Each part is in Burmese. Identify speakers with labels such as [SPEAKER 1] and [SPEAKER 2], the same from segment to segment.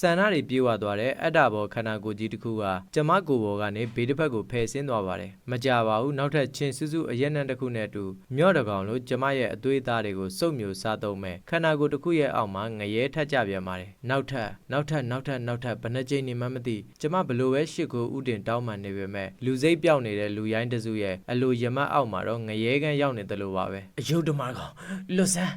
[SPEAKER 1] ဆန္ဒတွေပြေဝသွားတဲ့အတ္တဘောခန္ဓာကိုယ်ကြီးတစ်ခုကကျမကိုယ်ပေါ်ကနေဘေးတစ်ဖက်ကိုဖယ်ဆင်းသွားပါတယ်မကြပါဘူးနောက်ထပ်ချင်းစူးစူးအရက်နံတစ်ခုနဲ့အတူမြော့တကောင်လို့ကျမရဲ့အသွေးသားတွေကိုစုပ်မျိုးစားသုံးမဲ့ခန္ဓာကိုယ်တစ်ခုရဲ့အောက်မှာငရဲထက်ကြပြန်ပါတယ်နောက်ထပ်နောက်ထပ်နောက်ထပ်နောက်ထပ်ဘယ်နှကြိမ်နေမှမသိကျမဘလို့ပဲရှစ်ကိုဥတင်တောင်းမှန်နေပေမဲ့လူစိတ်ပြောင်းနေတဲ့လူရိုင်းတစ်စုရဲ့အလိုရမတ်အောက်မှာတော့ငရဲကန်းရောက်နေတယ်လို့ပါပဲအယုဒ္ဓမာကောင်လွတ်ဆန်း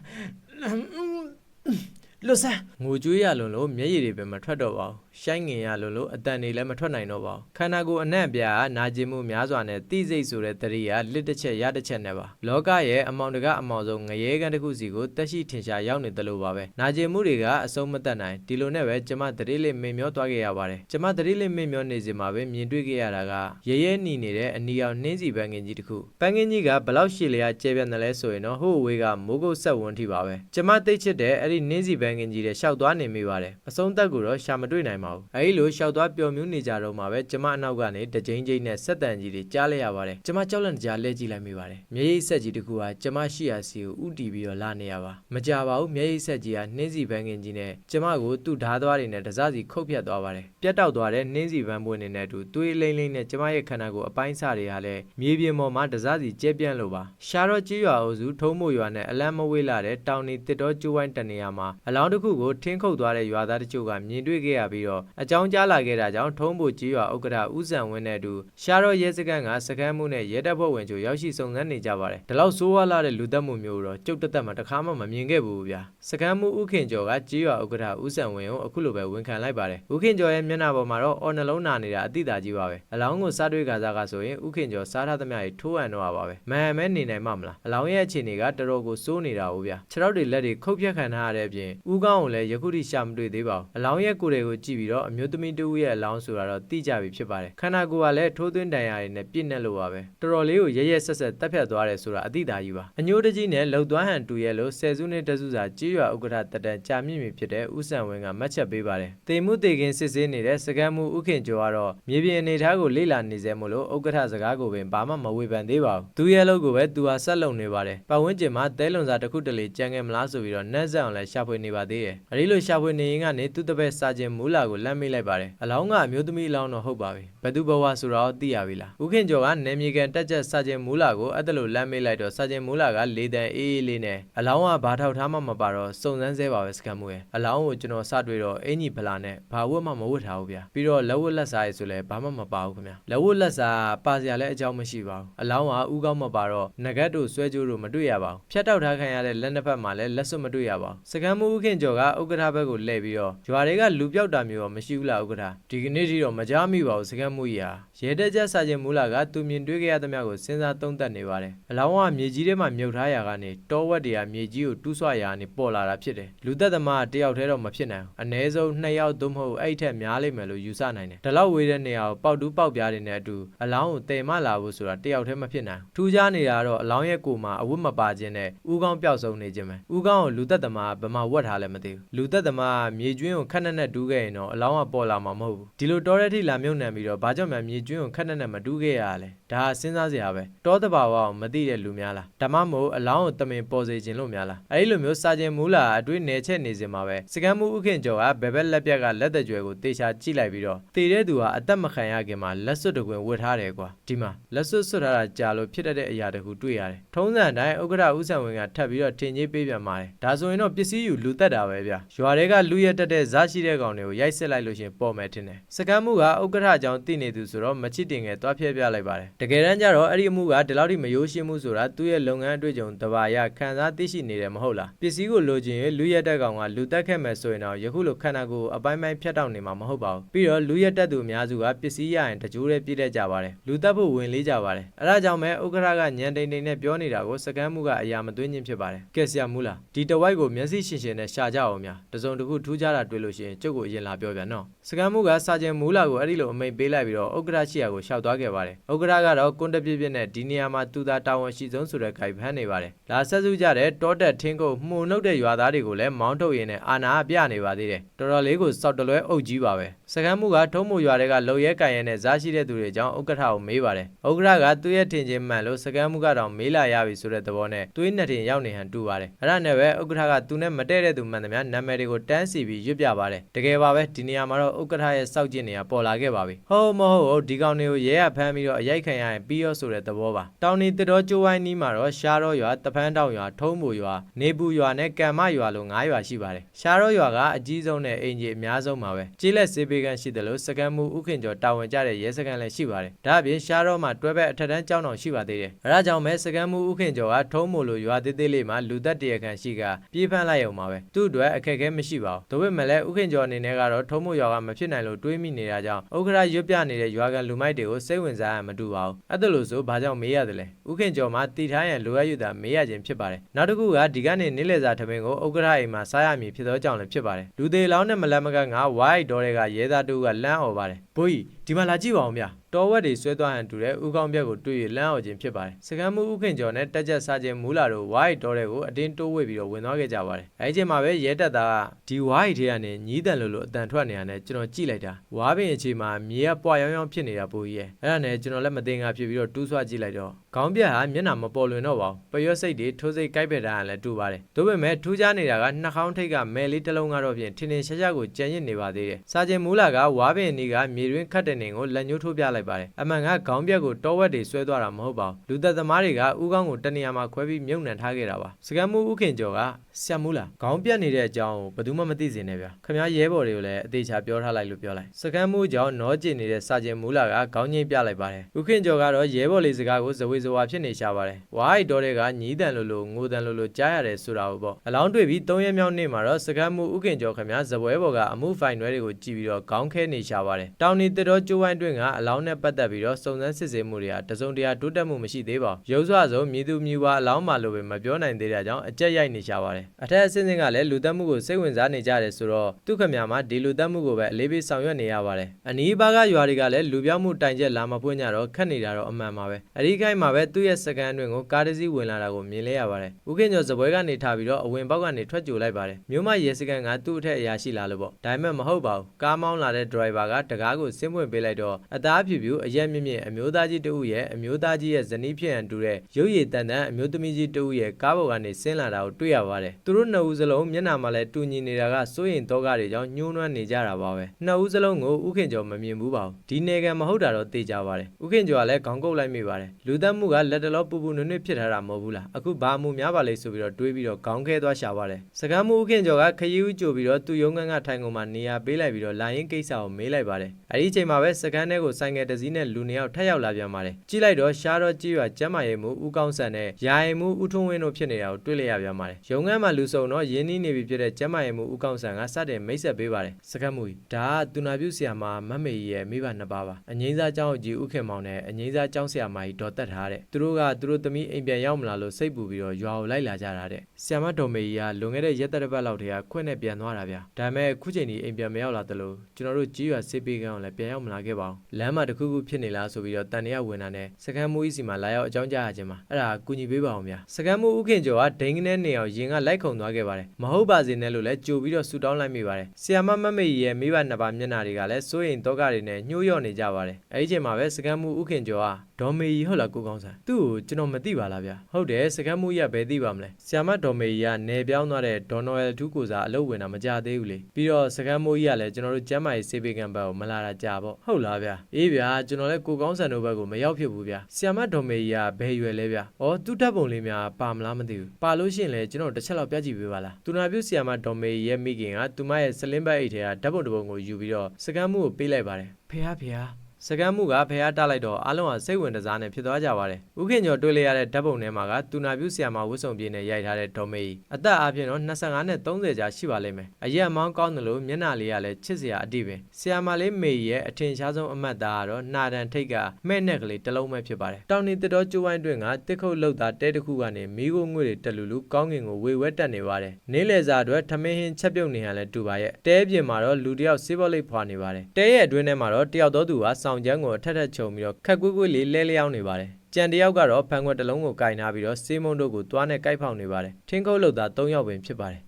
[SPEAKER 1] လွတ်ဆန်းငိုကြွေးရလွန်လို့မျက်ရည်တွေပဲမထွက်တော့ပါဘူး ရှိုင်းငင်ရလွန်လို့အတန်တွေလည်းမထွက်နိုင်တော့ပါဘူးခန္ဓာကိုယ်အနှံ့ပြားနာကျင်မှုများစွာနဲ့တိစိတ်ဆိုတဲ့တရိယာလစ်တစ်ချက်ရတစ်ချက်နဲ့ပါလောကရဲ့အမောင်တကအမောင်ဆုံးငရဲကန်တစ်ခုစီကိုတက်ရှိထင်ရှားရောက်နေတယ်လို့ပါပဲနာကျင်မှုတွေကအဆုံးမသက်နိုင်ဒီလိုနဲ့ပဲကျမတရိလေးမင်မျောသွားခဲ့ရပါတယ်ကျမတရိလေးမင်မျောနေစီမှာပဲမြင်တွေ့ခဲ့ရတာကရဲရဲနီနေတဲ့အနီအောင်နှင်းစီပန်းကင်ကြီးတစ်ခုပန်းကင်ကြီးကဘလောက်ရှည်လျာကျဲပြတ်နေလဲဆိုရင်တော့ဟိုအဝေးကမိုးကုတ်ဆက်ဝန်းထိပါပဲကျမသိချစ်တဲ့အဲ့ဒီနှင်းစီပန်းကင်ကြီးတဲ့ရှောက်သွားနေမိပါတယ်အဆုံးသက်ကိုတော့ရှာမတွေ့နိုင်ပါဘူးအဲ့ဒီလိုရှောက်သွားပျော်မြူးနေကြတော့မှပဲကျမအနောက်ကနေတကြိမ်ကြိမ်နဲ့ဆက်တန်ကြီးတွေကြားလိုက်ရပါတယ်ကျမကြောက်လန့်တကြားလဲကြည့်လိုက်မိပါတယ်မျက်ရည်ဆက်ကြီးတစ်ခုဟာကျမရှိရာစီကိုဥတီပြီးတော့လာနေရပါမကြပါဘူးမျက်ရည်ဆက်ကြီးကနှင်းစီပန်းကင်ကြီးနဲ့ကျမကိုသူ့ဓားသွားတွေနဲ့တစားစီခုတ်ဖြတ်သွားပါတယ်ပြတ်တောက်သွားတဲ့နှင်းစီပန်းပွင့်နေတဲ့အတူသွေးလိမ့်လိမ့်နဲ့ကျမရဲ့ခန္ဓာကိုယ်အပိုင်းအစတွေဟာလည်းမြေပြင်ပေါ်မှာတစားစီကျဲပြန့်လို့ပါရှာတော့ကြီးရွာအုပ်စုထုံးမို့ရွာနဲ့အလန်းမဝေးလာတဲ့တောင်နေတစ်တော်ကျိုးဝိုင်းတနေရာမှာအလောင်းတစ်ခုကိုထင်းခုတ်သွားတဲ့ရွာသားတချို့ကမြင်တွေ့ခဲ့ရပြီးတော့အကြောင်းကြားလာခဲ့တာကြောင့်ထုံးဖို့ကြီးရွာဥက္ကဋ္ဌဦးဇံဝင်းနဲ့အတူရှာတော့ရဲစခန်းကစခန်းမှုနဲ့ရဲတပ်ဖွဲ့ဝင်တို့ရောက်ရှိစုံစမ်းနေကြပါတယ်ဒီလောက်ဆိုးဝါးလာတဲ့လူသက်မှုမျိုးတော့ကျုပ်တက်တက်မှတခါမှမမြင်ခဲ့ဘူးဗျာစခန်းမှုဥခင်ကျော်ကကြီးရွာဥက္ကဋ္ဌဦးဇံဝင်းကိုအခုလိုပဲဝန်ခံလိုက်ပါတယ်ဥခင်ကျော်ရဲ့မျက်နှာပေါ်မှာတော့အော်နှလုံးနာနေတာအတိအသာကြီးပါပဲအလောင်းကိုစားတွေ့ကစားကဆိုရင်ဥခင်ကျော်စားထားသမျှကြီးထိုးအံ့တော့ပါပဲမဟန်မဲနေနိုင်မှမလားအလောင်းရဲ့အခြေအနေကတော်တော်ကိုစိုးနေတာဟုတ်ဗျာခြေထောက်တွေလက်တွေခုတ်ဖြတ်ခံထားရတဲ့အပြင်ဥကောင်းကိုလည်းယခုထိရှာမတွေ့သေးပါဘူးအလောင်းရဲ့ကိုယ်တွေကိုကြည့်ပြီးတော့အမျိုးသမီးတူရဲ့အလောင်းဆိုတာတော့သိကြပြီဖြစ်ပါတယ်ခန္ဓာကိုယ်ကလည်းထိုးသွင်းတန်ရာတွေနဲ့ပြည့်နေလို့ပါပဲတော်တော်လေးကိုရရက်ဆက်ဆက်တက်ဖြတ်သွားတယ်ဆိုတာအတိအသာကြီးပါအညိုးတကြီးနဲ့လှုပ်သွားဟန်တူရဲ့လို့ဆယ်စုနှစ်တစုစာကြေးရွာဥက္ကဋ္ဌတက်တန်ကြာမြင့်မြင့်ဖြစ်တဲ့ဥဆန်ဝင်းကမှတ်ချက်ပေးပါတယ်တေမှုတေခင်စစ်ဆေးနေတဲ့စကမ်းမှုဥခင်ကျော်ကတော့မြေပြင်အနေထားကိုလေ့လာနေစေမို့လို့ဥက္ကဋ္ဌစကားကိုပင်ဘာမှမဝေဖန်သေးပါဘူးသူရဲ့လို့ကိုပဲသူဟာဆက်လုံနေပါတယ်ပတ်ဝန်းကျင်မှာတဲလွန်စာတစ်ခုတလေကြံခဲ့မလားဆိုပြီးတော့နှက်ဆက်အောင်လဲရှာဖွေနေပါသေးတယ်အဲဒီလိုရှာဖွေနေရင်ကနေသူ့တပည့်စာချင်းမူလာကိုလမ်းမိလိုက်ပါတယ်အလောင်းကအမျိုးသမီးအလောင်းတော့ဟုတ်ပါပြီဘသူဘဝဆိုတော့သိရပြီလားဥခင်ကျော်ကနေမြေကန်တက်ချက်စာချင်းမူလာကိုအဲ့ဒါလိုလမ်းမိလိုက်တော့စာချင်းမူလာကလေတန်အေးအေးလေးနဲ့အလောင်းကဘာထောက်ထားမှမပါတော့စုံစမ်းဆဲပါပဲစကမ်မူရဲ့အလောင်းကိုကျွန်တော်စတွေ့တော့အင်ကြီးဖလာနဲ့ဘာဝတ်မှမဝတ်ထားဘူးဗျာပြီးတော့လက်ဝတ်လက်စားရည်ဆိုလဲဘာမှမပါဘူးခင်ဗျာလက်ဝတ်လက်စားပါစရာလည်းအကြောင်းမရှိပါဘူးအလောင်းကဥကောင်းမပါတော့ငကတ်တို့ဆွဲကြိုးတို့မတွေ့ရပါဘူးဖြတ်တောက်ထားခံရတဲ့လက်နှစ်ဖက်မှာလည်းလက်စွပ်မတွေ့ရပါဘူးစကမ်မူဥခင်ကျော်ကဥက္ကဋ္ဌဘက်ကိုလှည့်ပြီးတော့ရွာတွေကလူပြောက်တာမျိုးတော့မရှိဘူးလားဥက္ကဋ္ဌဒီကနေ့ထိတော့မကြားမိပါဘူးစကမ်မူကြီးဟာရဲတက်ချက်စာချင်းမူလာကသူမြင်တွေ့ခဲ့ရသမျှကိုစဉ်းစားသုံးသပ်နေပါတယ်အလောင်းကမြေကြီးထဲမှာမြုပ်ထားရာကနေတောဝက်တွေကမြေကြီးကိုတူးဆွရာကနေပေါ်လာတာဖြစ်တယ်လူသက်သမားတယောက်တည်းတော့မဖြစ်နိုင်ဘူးအ ਨੇ ဆုံးနှစ်ယောက်သို့မဟုတ်အဲ့ထက်များလိမ့်မယ်လို့ယူဆနိုင်တယ်ဒီလောက်ဝေးတဲ့နေရာကိုပေါက်တူးပေါက်ပြားတွေနဲ့အတူအလောင်းကိုတည်မလာဘူးဆိုတာတယောက်တည်းမဖြစ်နိုင်ဘူးထူးခြားနေတာကတော့အလောင်းရဲ့ကိုယ်မှာအဝတ်မပါခြင်းနဲ့ဥကောင်းပျောက်ဆုံးနေခြင်းပဲဥကောင်းကိုလူသက်သမားဘယ်မှာဝတ်ထားလဲမသိဘူးလူသက်သမားမြေကျွင်းကိုခက်နဲ့နဲ့တူးခဲ့ရင်တော့အလောင်းကပေါ်လာမှာမဟုတ်ဘူးဒီလိုတောတဲ့ထိလာမြုံနှံပြီးတော့ဘာကြောင့်မှမြေကျွင်းကိုခက်နဲ့နဲ့မတူးခဲ့ရလဲ ဒါကစဉ်းစားစရာပဲတောတဘာဝအောင်မသိတဲ့လူများလားဓမ္မမို့အလောင်းကိုတမင်ပေါ်စေခြင်းလို့များလားအဲ့ဒီလိုမျိုးစာခြင်းမူလာအတွေ့နယ်ချက်နေစင်မှာပဲစကမ်းမှုဥခင်ကျော်ကဘယ်ဘက်လက်ပြက်ကလက်သက်ကြွယ်ကိုတေချာကြည့်လိုက်ပြီးတော့တေတဲ့သူဟာအသက်မခံရခင်မှာလက်စွပ်တကွင်ဝတ်ထားတယ်ကွာဒီမှာလက်စွပ်ဆွတ်ထားတာကြာလို့ဖြစ်တတ်တဲ့အရာတခုတွေ့ရတယ်ထုံးစံအတိုင်းဥက္ကဋ္ဌဦးဆံဝင်ကထပ်ပြီးတော့ထင်ကြီးပေးပြန်ပါတယ်ဒါဆိုရင်တော့ပစ္စည်းယူလူသက်တာပဲဗျရွာတွေကလူရက်တက်တဲ့ဇာရှိတဲ့ကောင်တွေကိုရိုက်စစ်လိုက်လို့ရှရင်ပေါ်မယ်ထင်တယ်စကမ်းမှုကဥက္ကဋ္ဌကြောင့်တည်နေသူဆိုတော့မချစ်တင်ငယ်တွားဖျက်ပြလိုက်ပါတယ်တကယ်တမ်းကျတော့အဲ့ဒီအမှုကဒီလောက်ထိမရိုးရှင်းမှုဆိုတာသူ့ရဲ့လုပ်ငန်းအတွေ့အကြုံတဘာရခံစားသိရှိနေတယ်မဟုတ်လားပစ္စည်းကိုလိုချင်ရင်လူရက်တက်ကောင်ကလူတက်ခဲ့မယ်ဆိုရင်တော့ယခုလိုခန္ဓာကိုယ်အပိုင်းပိုင်းဖြတ်တောက်နေမှာမဟုတ်ပါဘူးပြီးတော့လူရက်တက်သူအများစုကပစ္စည်းရရင်တကြိုးလေးပြည့်တတ်ကြပါတယ်လူတက်ဖို့ဝင်လေးကြပါတယ်အဲဒါကြောင့်ပဲဥက္ကဋ္ဌကညံတိန်တိန်နဲ့ပြောနေတာကိုစကမ်းမှုကအရာမသွင်းခြင်းဖြစ်ပါတယ်ကဲဆရာမူလားဒီတဝိုက်ကိုမျက်စိရှင်ရှင်နဲ့ရှာကြအောင်များတစုံတစ်ခုထူးခြားတာတွေ့လို့ရှိရင်ကျုပ်ကိုအရင်လာပြောပြန်နော် စကမ်းမှုကစာကျင်မူလာကိုအဲ့ဒီလိုအမိန်ပေးလိုက်ပြီးတော့ဥက္ကဋ္ဌရှိရာကိုရှောက်သွားခဲ့ပါတယ်ဥက္ကဋ္ဌကကတော့ကွန်တပြည့်ပြည့်နဲ့ဒီနေရာမှာသူသာတာဝန်ရှိဆုံးဆိုတဲ့ခိုင်ဖမ်းနေပါတယ်လာဆက်စုကြတဲ့တောတက်ထင်းကိုမှုန်နှုတ်တဲ့ရွာသားတွေကိုလည်းမောင်းထုတ်ရင်းနဲ့အာနာပြနေပါသေးတယ်တော်တော်လေးကိုစောက်တလွဲအုပ်ကြီးပါပဲ စကမ်းမှုကထုံးမှုရွာတွေကလုံရဲကန်ရဲနဲ့ဇာရှိတဲ့သူတွေအကြောင်းဥက္ကဋ္ဌကိုမေးပါတယ်ဥက္ကဋ္ဌကသူ့ရဲ့ထင်ချင်းမှန်လို့စကမ်းမှုကတော့မေးလာရပြီဆိုတဲ့သဘောနဲ့သွေးနှစ်ထင်ရောက်နေဟန်တူပါတယ်အဲ့ဒါနဲ့ပဲဥက္ကဋ္ဌကသူနဲ့မတည့်တဲ့သူမှန်သမျှနာမည်တွေကိုတန်းစီပြီးရွတ်ပြပါတယ်တကယ်ပါပဲဒီနေရာမှာတော့ဥက္ကဋ္ဌရဲ့စောက်ကျင်နေရပေါ်လာခဲ့ပါပြီဟုတ်မဟုတ်ဟုတ်ဒီကောင်တွေကိုရဲရဖမ်းပြီးတော့အရိုက်ခံရရင်ပြီးရောဆိုတဲ့သဘောပါတောင်နီတတော်ကျိုးဝိုင်းနီးမှာတော့ရှားရောရွာတဖန်းတောင်ရွာထုံးပူရွာနေပူရွာနဲ့ကံမရွာလို့၅ရွာရှိပါတယ်ရှားရောရွာကအကြီးဆုံးနဲ့အင်ကြီးအများဆုံးပါပဲကြီးလက်စေးပေးကန်ရှိတယ်လို့စကန်မှုဥခင်ကျော်တာဝန်ကျတဲ့ရဲစကန်လည်းရှိပါတယ်ဒါအပြင်ရှားရောမှာတွဲဘက်အထက်တန်းကျောင်းတော်ရှိပါသေးတယ်အဲဒါကြောင့်ပဲစကန်မှုဥခင်ကျော်ကထုံးမို့လို့ရွာသေးသေးလေးမှာလူသက်တရခန့်ရှိကပြေးဖမ်းလိုက်ရုံပါပဲသူ့အတွက်အခက်အခဲမရှိပါဘူးဒါပေမဲ့လည်းဥခင်ကျော်အနေနဲ့ကတော့ထုံးမို့ရွာကမဖြစ်နိုင်လို့တွေးမိနေတာကြောင့်ဥက္ကရာရွတ်ပြနေတဲ့ရွာကန်လူမိုက်တွေကိုစိတ်ဝင်စားရမတူပါဘူးအဲ့ဒါလို့ဆိုဘာကြောင့်မေးရတယ်လဲဥခင်ကျော်မှာတီထားရန်လိုအပ်ရတာမေးရခြင်းဖြစ်ပါတယ်နောက်တစ်ခုကဒီကနေ့နေ့လည်စာထမင်းကိုဥက္ကရာအိမ်မှာစားရမည်ဖြစ်သောကြောင့်လည်းဖြစ်ပါတယ်လူသေးလောင်းနဲ့မလတ်မကငါဝိုင်းတော်တွေကရဲသားတူကလမ်းអော်ပါတယ်ဘိုးကြီးဒီမှာလာကြည့်ပါဦးဗျာတော်ဝက်တွေဆွဲသွားဟန်တူတဲ့ဥကောင်းပြက်ကိုတွေ့ရလမ်းအော်ခြင်းဖြစ်ပါတယ်စကမ်းမှုဥခင်ကျော်နဲ့တက်ချက်စားခြင်းမူလာတို့ဝိုင်းတော်တွေကိုအတင်းတိုးဝေပြီးတော့ဝင်သွားခဲ့ကြပါတယ်အဲဒီချိန်မှာပဲရဲတက်သားကဒီဝိုင်းထဲကနေညီးတန်လို့လို့အတန်ထွက်နေရတဲ့ကျွန်တော်ကြည့်လိုက်တာဝါပင်အခြေမှာမြေကပွားရောင်ရောင်ဖြစ်နေတာပူကြီးရဲ့အဲ့ဒါနဲ့ကျွန်တော်လည်းမတင်ငါဖြစ်ပြီးတော့တူးဆွကြည့်လိုက်တော့ခေါင်းပြက်ဟာမျက်နှာမပေါ်လွင်တော့ပါဘူးပရွက်စိတ်တွေထိုးစိတ်ကိုက်ပက်တာကလည်းတူပါတယ်ဒါပေမဲ့ထူးခြားနေတာကနှာခေါင်းထိတ်ကမဲလေးတစ်လုံးကတော့ဖြင့်ထင်းထင်းရှားရှားကိုကြံရစ်နေပါသေးတယ်စားခြင်းမူလာကဝါပင်အနီးကမြေတွင်းခတ်တဲ့နေကိုလက်ညှိုးထိုးပြလိုက်ပါတယ်အမှန်ကခေါင်းပြက်ကိုတောဝက်တွေဆွဲသွားတာမဟုတ်ပါဘူးလူသက်သမားတွေကဥကောင်းကိုတနေရာမှာခွဲပြီးမြုပ်နှံထားခဲ့တာပါစကမ်းမှုဥခင်ကျော်ကဆရာမူလာခေါင်းပြက်နေတဲ့အကြောင်းကိုဘယ်သူမှမသိစေနဲ့ဗျာခမည်းရဲဘော်တွေကိုလည်းအသေးချာပြောထားလိုက်လို့ပြောလိုက်စကမ်းမှုကြောင့်နောကျင်နေတဲ့စာကျင်မူလာကခေါင်းငိမ့်ပြလိုက်ပါတယ်ဥခင်ကျော်ကတော့ရဲဘော်လေးစကားကိုဇဝေဇဝါဖြစ်နေရှာပါတယ်ဝါးအိုက်တော်တွေကညီးတန်လိုလိုငိုတန်လိုလိုကြားရတယ်ဆိုတာကိုပေါ့အလောင်းတွေ့ပြီး၃ရက်မြောက်နေ့မှာတော့စကမ်းမှုဥခင်ကျော်ခမည်းဇပွဲဘော်ကအမှုဖိုင်နွဲတွေကိုကြည့်ပြီးတော့ခေါင်းခဲနေရှာပါတယ်တောင်နီတတော်ကျိုးဝိုင်းတွင်ကအလောင်းနဲ့ပတ်သက်ပြီးတော့စုံစမ်းစစ်ဆေးမှုတွေကတစုံတရာတိုးတက်မှုမရှိသေးပါဘူးရုပ်စွာဆုံးမြည်သူမြည်ဝါအလောင်းမှလို့ပဲမပြောနိုင်သေးတဲ့ကြောင့်အကြက်ရိုက်နေရှာပါတယ်အထက်အဆင့်ဆင့်ကလည်းလူသက်မှုကိုစိတ်ဝင်စားနေကြတယ်ဆိုတော့သူခမည်းမှာဒီလူသက်မှုကိုပဲအလေးပေးဆောင်ရွက်နေရပါတယ်အနီးပါးကရွာတွေကလည်းလူပြောင်းမှုတိုင်ချက်လာမပွင့်ကြတော့ခက်နေတာတော့အမှန်ပါပဲအဒီခိုင်းမှာပဲသူ့ရဲ့စကန်တွင်ကိုကားတစ်စီးဝင်လာတာကိုမြင်လဲရပါတယ်ဦးခင်ကျော်စပွဲကနေထားပြီးတော့အဝင်ပေါက်ကနေထွက်ကြိုလိုက်ပါတယ်မြို့မရဲစကန်ကသူ့အထက်အရာရှိလာလို့ပေါ့ဒါပေမဲ့မဟုတ်ပါဘူးကားမောင်းလာတဲ့ဒရိုင်ဘာကတကားကိုဆင်းပွင့်ပေးလိုက်တော့အသားဖြူဖြူအရက်မြင့်မြင့်အမျိုးသားကြီးတဦးရဲ့အမျိုးသားကြီးရဲ့ဇနီးဖြစ်ဟန်တူတဲ့ရုပ်ရည်တန်တန်အမျိုးသမီးကြီးတဦးရဲ့ကားပေါ်ကနေဆင်းလာတာကိုတွေ့ရပါတယ်သူတို့နှစ်ဦးစလုံးမျက်နှာမှာလည်းတူညီနေတာကစိုးရင်တော့ကားတွေကြောင့်ညှိုးနွမ်းနေကြတာပါပဲနှစ်ဦးစလုံးကိုဥခင်ကျော်မမြင်ဘူးပါဘူးဒီနေကမဟုတ်တာတော့သိကြပါတယ်ဥခင်ကျော်ကလည်းခေါင်းကုပ်လိုက်မိပါတယ်လူသက်မှုကလက်တလောပူပူနွနွဖြစ်ထားတာမဟုတ်ဘူးလားအခုဘာမှုများပါလိမ့်ဆိုပြီးတော့တွေးပြီးတော့ခေါင်းခဲသွားရှာပါတယ်စကမ်းမှုဥခင်ကျော်ကခရီးဦးကြိုပြီးတော့သူ့ရုံးခန်းကထိုင်ကုန်မှာနေရာပေးလိုက်ပြီးတော့လာရင်ကိစ္စကိုမေးလိုက်ပါတယ်အဲဒီအချိန်မှာပဲစကမ်းထဲကိုဆိုင်ငယ်တစ်စီးနဲ့လူနှစ်ယောက်ထပ်ရောက်လာပြန်ပါတယ်ကြည့်လိုက်တော့ရှားတော့ကြည့်ရကျမ်းမာရေးမှုဦးကောင်းဆန်နဲ့ယာယီမှုဦးထွန်းဝင်းတို့ဖြစ်နေတာကိုတွေ့လိုက်ရပြန်ပါတယ်ရုံးခန်းမှာလူစုံတော့ရင်းနှီးနေပြီဖြစ်တဲ့ကျမ်းမာရေးမှုဦးကောင်းဆန်ကစတဲ့မိတ်ဆက်ပေးပါတယ်စကမ်းမှုကြီးဒါကသူနာပြုဆရာမမတ်မေကြီးရဲ့မိဘနှစ်ပါးပါအငိမ့်စားကျောင်းကြီးဦးခင်မောင်နဲ့အငိမ့်စားကျောင်းဆရာမကြီးဒေါ်တက်ထားတဲ့သူတို့ကသူတို့သမီးအိမ်ပြန်ရောက်မလာလို့စိတ်ပူပြီးတော့ရွာကိုလိုက်လာကြတာတဲ့ဆရာမတော်မေကြီးကလွန်ခဲ့တဲ့ရက်သက်တစ်ပတ်လောက်တည်းကခွင့်နဲ့ပြန်သွားတာဗျာဒါပေမဲ့အခုချိန်ဒီအိမ်ပြန်မရောက်လာသလိုကျွန်တော်တို့ကြီးရွာစစ်ပေးကန်းကိုလည်းပြန်ရောက်မလာခဲ့ပါဘူးလမ်းမှာတစ်ခုခုဖြစ်နေလားဆိုပြီးတော့တန်ရဝင်တာနဲ့စကမ်းမှုကြီးစီမှာလာရောက်အကြောင်းကြားရခြင်းပါအဲ့ဒါကူညီပေးပါအောင်ဗျာစကမ်းမှုဥခင်ကျော်ကဒိန်းကနေနေအောင်ရင်ကလိုက်ခုံသွားခဲ့ပါတယ်မဟုတ်ပါစေနဲ့လို့လည်းကြိုပြီးတော့ဆူတောင်းလိုက်မိပါတယ်ဆီယာမမမေကြီးရဲ့မိဘနှစ်ပါးမျက်နှာတွေကလည်းစိုးရင်တော့ကတွေနဲ့ညှို့ရော့နေကြပါတယ်အဲ့ဒီချိန်မှာပဲစကမ်းမှုဥခင်ကျော်က ဒေါ်မေကြီးဟုတ်လားကိုကောင်းဆန်သူ့ကိုကျွန်တော်မသိပါလားဗျာဟုတ်တယ်စကမ်းမှုကြီးကဘယ်သိပါမလဲဆီယာမဒေါ်မေကြီးကနေပြောင်းသွားတဲ့ဒေါ်နော်ရယ်ထူးကိုစားအလုပ်ဝင်တာမကြသေးဘူးလေပြီးတော့စကမ်းမိုးကြီးကလည်းကျွန်တော်တို့ကျမ်းမာရေးစေပေကံဘက်ကိုမလာတာကြာပေါ့ဟုတ်လားဗျာအေးဗျာကျွန်တော်လည်းကိုကောင်းဆန်တို့ဘက်ကိုမရောက်ဖြစ်ဘူးဗျာဆီယာမဒေါ်မေကြီးကဘယ်ရွယ်လဲဗျာဩသူ့ဓာတ်ပုံလေးများပါမလားမသိဘူးပါလို့ရှိရင်လည်းကျွန်တော်တစ်ချက်လောက်ပြကြည့်ပေးပါလားသူနာပြုဆီယာမဒေါ်မေကြီးရဲ့မိခင်ကသူမရဲ့စလင်းဘက်အိတ်ထဲကဓာတ်ပုံတစ်ပုံကိုယူပြီးတော့စကမ်းမှုကိုပေးလိုက်ပါတယ်ဖေဟာဖေဟာ စကမ်းမှုကဖះတလိုက်တော့အားလုံးကစိတ်ဝင်တစားနဲ့ဖြစ်သွားကြပါတယ်။ဥခင်ကျော်တွေ့လိုက်ရတဲ့ဓာတ်ပုံထဲမှာကတူနာပြူဆီယာမဝတ်စုံပြည့်နဲ့ရိုက်ထားတဲ့ဒေါ်မေကြီးအသက်အားဖြင့်တော့25နဲ့30ကြာရှိပါလိမ့်မယ်။အရက်မောင်းကောင်းတယ်လို့မျက်နှာလေးကလည်းချစ်စရာအတိပဲ။ဆီယာမလေးမေကြီးရဲ့အထင်ရှားဆုံးအမတ်သားကတော့နှာတန်ထိတ်ကမဲ့နဲ့ကလေးတစ်လုံးပဲဖြစ်ပါတယ်။တောင်နေတတော်ကျိုးဝိုင်းတွင်ကတစ်ခုတ်လောက်သားတဲတစ်ခုကနေမီးကိုငွေတွေတက်လူလူကောင်းကင်ကိုဝေဝဲတက်နေပါတယ်။နေလေစာအတွက်ထမင်းဟင်းချက်ပြုတ်နေရလဲတူပါရဲ့။တဲပြင်မှာတော့လူတစ်ယောက်စေးဘောလိတ်ဖွာနေပါတယ်။တဲရဲ့အတွင်းထဲမှာတော့တယောက်သောသူကစောဆောင်ကျန်းကိုအထက်ထက်ခြုံပြီးတော့ခက်ကွေးကွေးလေးလဲလျောင်းနေပါတယ်ကြံတယောက်ကတော့ဖန်ခွက်တစ်လုံးကိုကင်ထားပြီးတော့စေးမုံတို့ကိုတွားနဲ့ကိုက်ဖောက်နေပါတယ်ထင်းခုတ်လို့သား၃ယောက်ပင်ဖြစ်ပါတယ်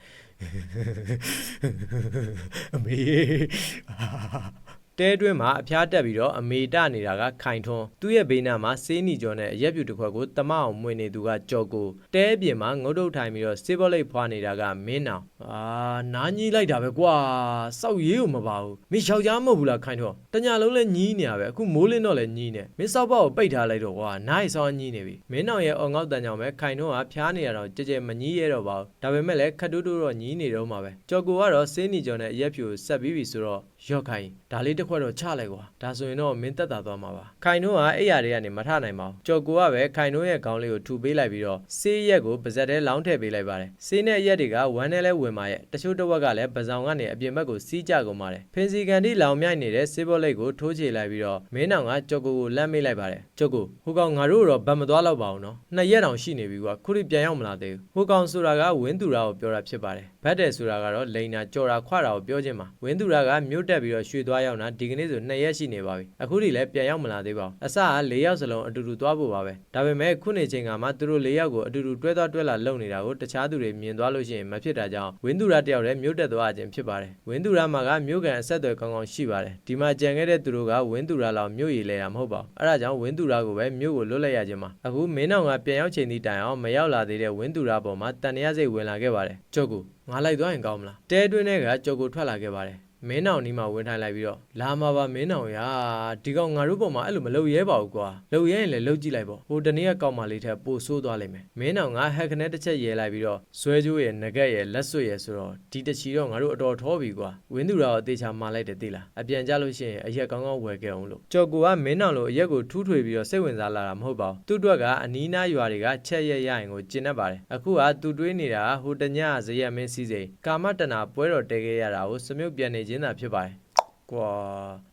[SPEAKER 1] အမေ တဲတွင်းမှာအဖျားတက်ပြီးတော့အမေတနေတာကခိုင်ထွန်းသူ့ရဲ့ဘေးနားမှာစေးနီကျော်နဲ့အရက်ပြူတစ်ခွက်ကိုတမအောင်မွေနေသူကကြော်ကိုတဲအပြင်မှာငုတ်တုတ်ထိုင်ပြီးတော့စေးဘောလိတ်ဖွာနေတာကမင်းနောင်အာနားကြီးလိုက်တာပဲကွာစောက်ရေးကိုမပါဘူးမင်းယောက်ျားမဟုတ်ဘူးလားခိုင်ထွန်းတညာလုံးလဲညီးနေရပဲအခုမိုးလင်းတော့လဲညီးနေမင်းစောက်ဘောကိုပိတ်ထားလိုက်တော့ကွာနားရီဆောင်းညီးနေပြီမင်းနောင်ရဲ့အော်ငေါက်တန်ကြောင်ပဲခိုင်ထွန်းကဖျားနေရတော့ကြဲကြဲမညီးရတော့ပါဘူးဒါပေမဲ့လည်းခတ်တူးတူးတော့ညီးနေတော့မှာပဲကြော်ကိုကတော့စေးနီကျော်နဲ့အရက်ပြူကိုဆက်ပြီးပြီဆိုတော့ ရော့ခိုင်ဒါလေးတစ်ခွက်တော့ချလိုက်ကွာဒါဆိုရင်တော့မင်းတက်တာသွားမှာပါခိုင်တို့ကအဲ့ရတွေကနေမထနိုင်ပါဘူးကြော်ကိုကပဲခိုင်တို့ရဲ့ခေါင်းလေးကိုထူပေးလိုက်ပြီးတော့ဆေးရက်ကိုပါဇက်ထဲလောင်းထည့်ပေးလိုက်ပါတယ်ဆေးနဲ့ရက်တွေကဝမ်းနဲ့လဲဝင်ပါရဲ့တချို့တစ်ဝက်ကလည်းပဇောင်ကနေအပြင်ဘက်ကိုစီးကြကုန်ပါတယ်ဖင်စီကန်တီလောင်မြိုက်နေတဲ့ဆေးဘောလိတ်ကိုထိုးချေလိုက်ပြီးတော့မင်းနောင်ကကြော်ကိုကိုလမ်းမေးလိုက်ပါတယ်ကြော်ကိုဟိုကောင်ငါတို့တော့ဗတ်မသွားတော့ပါဘူးနော်နှစ်ရက်တောင်ရှိနေပြီကွာခုထိပြန်ရောက်မလာသေးဘူးဟိုကောင်ဆိုတာကဝင်းသူရာကိုပြောတာဖြစ်ပါတယ် ဗတ်တယ်ဆိုတာကတော့လိန်နာကြော်တာခွတာကိုပြောခြင်းပါဝင်းသူရာကမြို့တက်ပြီးတော့ရွှေသွားရောက်တာဒီကနေ့ဆို2ရက်ရှိနေပါပြီအခုထိလည်းပြန်ရောက်မလာသေးပါဘူးအစက၄ယောက်စလုံးအတူတူသွားဖို့ပါပဲဒါပေမဲ့ခုနေချိန်ကမှသူတို့၄ယောက်ကိုအတူတူတွဲသွားတွဲလာလုံနေတာကိုတခြားသူတွေမြင်သွားလို့ရှိရင်မဖြစ်တာကြောင့်ဝင်းသူရာတယောက်လည်းမြို့တက်သွားခြင်းဖြစ်ပါတယ်ဝင်းသူရာမှာကမြို့ကန်အဆက်အသွယ်ကောင်းကောင်းရှိပါတယ်ဒီမှာကြံခဲ့တဲ့သူတို့ကဝင်းသူရာလောက်မြို့ရည်လဲတာမဟုတ်ပါဘူးအဲဒါကြောင့်ဝင်းသူရာကိုပဲမြို့ကိုလွတ်လိုက်ရခြင်းပါအခုမင်းနောင်ကပြန်ရောက်ချိန်ဒီတိုင်အောင်မရောက်လာသေးတဲ့ဝင်းသူရာပေါ်မှာတန်ရစိတ်ဝင်လာခဲ့ပါတယ်ကြောက်ကူငါလိုက်သွားရင်ကောင်းမလားတဲတွင်းထဲကကြောက်ကူထွက်လာခဲ့ပါတယ် မင်းနောင်နီးမှာဝင်ထိုင်လိုက်ပြီးတော့လာမှာပါမင်းနောင်ရာဒီကောင်ငါတို့ပေါ်မှာအဲ့လိုမလုပ်ရဲပါဘူးကွာလုပ်ရဲရင်လည်းလုပ်ကြည့်လိုက်ပေါ့ဟိုတနေ့ကကောက်မလေးထက်ပိုဆိုးသွားလိမ့်မယ်မင်းနောင်ကဟက်ခနဲ့တစ်ချက်ရဲလိုက်ပြီးတော့ဆွဲကြိုးရဲ့ငကက်ရဲ့လက်ဆွတ်ရဲ့ဆိုတော့ဒီတချီတော့ငါတို့အတော်ထောပြီကွာဝင်းသူရာကိုအသေးချာမာလိုက်တယ်သိလားအပြန်ကြလို့ရှိရင်အရက်ကောင်းကောင်းဝယ်ခဲ့အောင်လို့ကြော်ကူကမင်းနောင်လိုအရက်ကိုထူးထွေပြီးတော့စိတ်ဝင်စားလာတာမဟုတ်ပါဘူးသူ့အတွက်ကအနီးနားရွာတွေကချက်ရက်ရရင်ကိုကျင်တတ်ပါတယ်အခုကသူတွေးနေတာဟိုတညဇရက်မင်းစီးစိမ်ကာမတနာပွဲတော်တဲခဲ့ရတာကိုစမြုပ်ပြန်နေခြင်းသာဖြစ်ပါတယ်ကွာ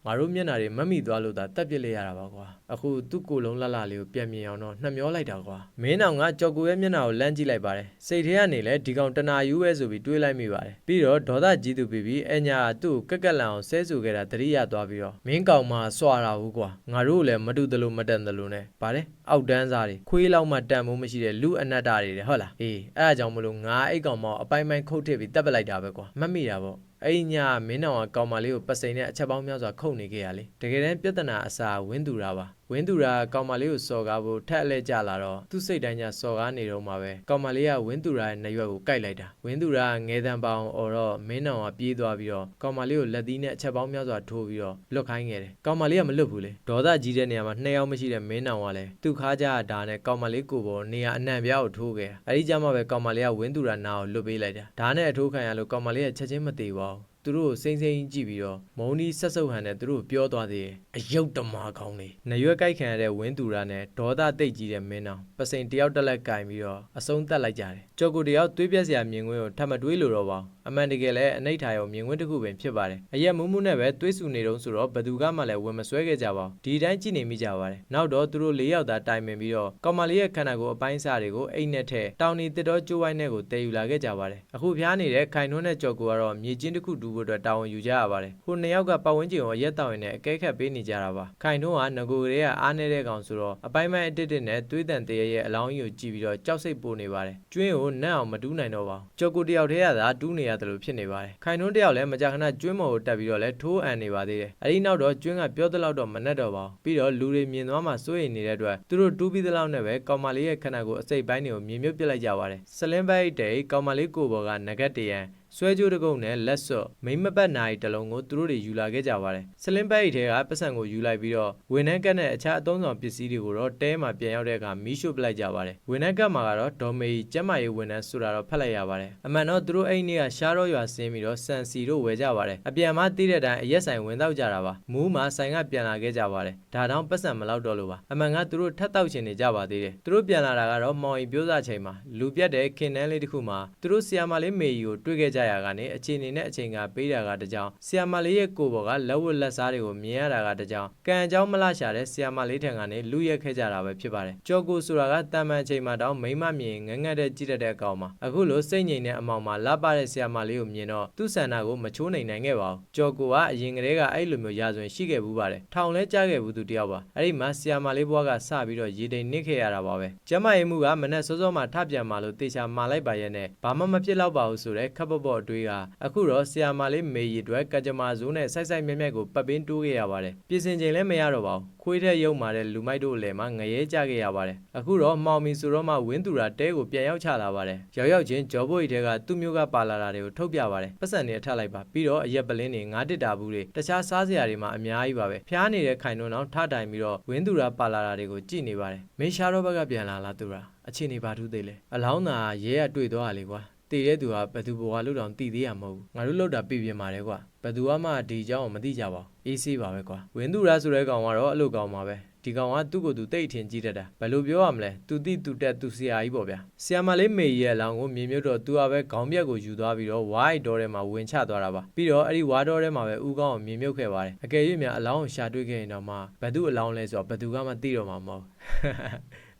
[SPEAKER 1] ငါတို့မျက်နှာတွေမမိသွားလို့သာတက်ပြစ်လိုက်ရတာပါကွာအခုသူ့ကိုယ်လုံးလှလှလေးကိုပြန်မြင်အောင်တော့နှမျောလိုက်တာကွာမင်းနောင်ကကြော်ကူရဲ့မျက်နှာကိုလမ်းကြည့်လိုက်ပါတယ်စိတ်ထဲကနေလဲဒီကောင်တနာယူပဲဆိုပြီးတွေးလိုက်မိပါတယ်ပြီးတော့ဒေါသကြီးသူပြီးပြီးအညာကသူ့ကိုကက်ကက်လန်အောင်ဆဲဆူခဲ့တာတတိယသွားပြီးတော့မင်းကောင်မှစွာတာဘူးကွာငါတို့လည်းမတူသလိုမတန်သလိုနဲ့ဗါတယ်အောက်တန်းစားတွေခွေးလောက်မှတန်မိုးမရှိတဲ့လူအနတ္တတွေတဲ့ဟုတ်လားအေးအဲ့ဒါကြောင့်မလို့ငါအိတ်ကောင်မောင်အပိုင်းပိုင်းခုတ်ထစ်ပြီးတက်ပစ်လိုက်တာပဲကွာမတ်မိတာပေါ့ အဲ့ဒီညမင်းတော်ကကောင်မလေးကိုပစိန်နဲ့အချက်ပေါင်းများစွာခုန်နေခဲ့ရလေတကယ်တမ်းပြဿနာအစာဝင်းသူရာပါ ဝင်းသူရာကောင်မလေးကိုစော်ကားဖို့ထက်အလဲကြလာတော့သူ့စိတ်တိုင်းကျစော်ကားနေတော့မှပဲကောင်မလေးကဝင်းသူရာရဲ့နှရွက်ကိုကိုက်လိုက်တာဝင်းသူရာကငဲတန်းပေါအောင်အော်တော့မင်းတော်ကပြေးသွားပြီးတော့ကောင်မလေးကိုလက်သီးနဲ့အချက်ပေါင်းများစွာထိုးပြီးတော့လွတ်ခိုင်းခဲ့တယ်ကောင်မလေးကမလွတ်ဘူးလေဒေါသကြီးတဲ့နေရာမှာနှစ်ယောက်မရှိတဲ့မင်းတော်ကလည်းသူ့ခါကြတာနဲ့ကောင်မလေးကိုပေါ်နေရာအနှံ့ပြားကိုထိုးခဲ့အဲ့ဒီကြမှာပဲကောင်မလေးကဝင်းသူရာနာကိုလွတ်ပေးလိုက်တာဒါနဲ့အထိုးခံရလို့ကောင်မလေးကချက်ချင်းမသေးပါဘူး သူတို့ကိုစိမ့်စိမ့်ကြည့်ပြီးတော့မုံနီဆက်ဆုပ်ဟန်နဲ့သူတို့ကိုပြောသွားသေးတယ်အယုတ်တမာကောင်းလေးနရွက်ကြိုက်ခံရတဲ့ဝင်းသူရနဲ့ဒေါသတိတ်ကြီးတဲ့မင်းအောင်ပစိန်တယောက်တက်လက်ကင်ပြီးတော့အဆုံးတက်လိုက်ကြတယ်ကြော်ကိုတယောက်သွေးပြက်စရာမြင်ကွင်းကိုထပ်မတွေးလို့တော့ပါဘူးအမှန်တကယ်လည်းအနိဋ္ဌာယုံမြင်ကွင်းတစ်ခုပင်ဖြစ်ပါတယ်အရက်မူးမှုနဲ့ပဲသွေးဆူနေတုံးဆိုတော့ဘသူကမှလည်းဝင်မဆွဲခဲ့ကြပါဘူးဒီတိုင်းကြည့်နေမိကြပါတယ်နောက်တော့သူတို့၄ယောက်သာတိုင်ပင်ပြီးတော့ကောင်မလေးရဲ့ခန္ဓာကိုယ်အပိုင်းစားတွေကိုအိတ်နဲ့ထဲတောင်နီတစ်တော်ကျိုးဝိုင်းနဲ့ကိုတည်ယူလာခဲ့ကြပါတယ်အခုဖျားနေတဲ့ခိုင်နှွန်းတဲ့ကြော်ကိုကတော့မြေချင်းတစ်ခုတူဖို့အတွက်တာဝန်ယူကြရပါတယ်ဟိုနှစ်ယောက်ကပတ်ဝန်းကျင်ကိုရက်တောင်ရင်နဲ့အကဲခတ်ပေးနေကြတာပါခိုင်နှွန်းကငကိုကလေးကအားနေတဲ့ကောင်ဆိုတော့အပိုင်းပိုင်းအတစ်တစ်နဲ့သွေးတန်တရရဲ့အလောင်းကြီးကိုကြည့်ပြီးတော့ကြောက်စိတ်ပို့နေပါတယ်ကျွင်းကိုနတ်အောင်မတူးနိုင်တော့ပါဘူးကြော်ကိုတယောက်တည်းကသာတူးနေရတယ်လို့ဖြစ်နေပါတယ်ခိုင်နှွန်းတယောက်လည်းမကြာခဏကျွင်းမော်ကိုတက်ပြီးတော့လဲထိုးအန်နေပါသေးတယ်အဲဒီနောက်တော့ကျွင်းကပြောသလောက်တော့မနဲ့တော့ပါဘူးပြီးတော့လူတွေမြင်သွားမှစိုးရိမ်နေတဲ့အတွက်သူတို့တူးပြီးသလောက်နဲ့ပဲကောင်မလေးရဲ့ခန္ဓာကိုယ်အစိတ်ပိုင်းတွေကိုမြေမြုပ်ပစ်လိုက်ကြပါတယ်စလင်းဘိုက်တဲ့ကောင်မလေးကိုယ်ပေါ်ကနဂတ်တရံ ဆွဲကြိုးတစ်ကုတ်နဲ့လက်စော့မိမ့်မပတ်နာရီတစ်လုံးကိုသူတို့တွေယူလာခဲ့ကြပါတယ်။စလင်းဘက်အိတ်ထဲကပတ်စံကိုယူလိုက်ပြီးတော့ဝန်နှန်းကတ်နဲ့အခြားအသုံးဆောင်ပစ္စည်းတွေကိုတော့တဲမှာပြန်ရောက်တဲ့အခါမီးရှို့ပလိုက်ကြပါတယ်။ဝန်နှန်းကတ်မှာကတော့ဒေါ်မေကြီးကျမ်းမာရေးဝန်နှန်းဆိုတာတော့ဖတ်လိုက်ရပါတယ်။အမှန်တော့သူတို့အဲ့ဒီနေ့ကရှားတော့ရွာဆင်းပြီးတော့စန်စီတို့ဝယ်ကြပါတယ်။အပြန်မှာတီးတဲ့အတိုင်းအရက်ဆိုင်ဝင်တော့ကြတာပါ။မူးမှာဆိုင်ကပြန်လာခဲ့ကြပါတယ်။ဒါတောင်ပတ်စံမလောက်တော့လို့ပါ။အမှန်ကသူတို့ထက်တောက်ချင်နေကြပါသေးတယ်။သူတို့ပြန်လာတာကတော့မောင်ရီပြိုးစားချိန်မှာလူပြတ်တဲ့ခင်နှန်းလေးတစ်ခုမှာသူတို့ဆီယာမလေးမေကြီးကိုတွေ့ခဲ့ကြကြရာကနေအခြေအနေနဲ့အချိန်ကပေးတာကတကြောင်ဆီယာမလေးရဲ့ကိုယ်ပေါ်ကလက်ဝတ်လက်စားတွေကိုမြင်ရတာကတကြောင်ကံအကြောင်းမလှရှာတဲ့ဆီယာမလေးထံကနေလူရက်ခဲ့ကြတာပဲဖြစ်ပါတယ်ကြော်ကိုဆိုတာကတန်မှန်ချိန်မှာတောင်မိမမြင်ငငတ်တဲ့ကြည့်တတ်တဲ့အကောင်မှာအခုလိုစိတ်ငြိမ်တဲ့အမောင်မှာလှပတဲ့ဆီယာမလေးကိုမြင်တော့သူ့ဆန္ဒကိုမချိုးနိုင်နိုင်ခဲ့ပါဘူးကြော်ကိုကအရင်ကတည်းကအဲ့လိုမျိုးရာဇဝင်ရှိခဲ့ဘူးပါတယ်ထောင်လဲကြားခဲ့ဘူးသူတယောက်ပါအဲ့ဒီမှာဆီယာမလေးဘွားကစပြီးတော့ရေတိမ်နစ်ခဲ့ရတာပါပဲကျမရဲ့မှုကမနဲ့စောစောမှထပြန်มาလို့တေချာမာလိုက်ပါရဲ့နဲ့ဘာမှမဖြစ်တော့ပါဘူးဆိုတဲ့ခပ်ပေါ့ပေါ့အတွေးကအခုတော့ဆီယာမလေးမေရီအတွက်ကကြမ္မာဇိုးနဲ့ဆိုက်ဆိုက်မြက်မြက်ကိုပတ်ပင်းတိုးခဲ့ရပါတယ်ပြင်ဆင်ချိန်လည်းမရတော့ပါဘူးခွေးတဲ့ရုံမာတဲ့လူမိုက်တို့အလယ်မှာငရဲကြခဲ့ရပါတယ်အခုတော့မှောင်မီဆိုတော့မှဝင်းသူရာတဲကိုပြန်ရောက်ချလာပါတယ်ရောက်ရောက်ချင်းဂျော်ဘို့ရီတဲကသူ့မျိုးကပါလာတာတွေကိုထုတ်ပြပါတယ်ပတ်စံတွေထပ်လိုက်ပါပြီးတော့အရက်ပလင်းတွေငါးတစ်တာဘူးတွေတခြားစားစရာတွေမှာအများကြီးပါပဲဖျားနေတဲ့ခိုင်နှုံအောင်ထတိုင်ပြီးတော့ဝင်းသူရာပါလာတာတွေကိုကြည့်နေပါတယ်မေရှာတော့ဘက်ကပြန်လာလားသူရာအချင်းနေပါထူးသေးလေအလောင်းသာရဲရတွေ့သွားလေကွာ တည်တဲ့သူကဘယ်သူဘဝလို့တောင်တည်သေးရမဟုတ်ဘူးငါတို့လောက်တာပြပြပါတယ်ကွာဘယ်သူမှဒီအကြောင်းကိုမသိကြပါဘူးအေးဆေးပါပဲကွာဝင်းသူရဆိုတဲ့ကောင်ကတော့အဲ့လိုကောင်ပါပဲဒီကောင်ကသူ့ကိုယ်သူတိတ်ထင်ကြည့်တတ်တာဘယ်လိုပြောရမလဲသူတိသူတက်သူဆရာကြီးပေါ့ဗျာဆရာမလေးမေကြီးရဲ့အလောင်းကိုမြင်မြုပ်တော့သူကပဲခေါင်းပြက်ကိုယူသွားပြီးတော့ဝိုင်းတော်ထဲမှာဝင်ချသွားတာပါပြီးတော့အဲ့ဒီဝါတော်ထဲမှာပဲဥကောင်းကိုမြင်မြုပ်ခဲ့ပါတယ်အကယ်၍များအလောင်းကိုရှာတွေ့ခဲ့ရင်တော့မှဘယ်သူအလောင်းလဲဆိုတော့ဘယ်သူကမှသိတော့မှာမဟုတ်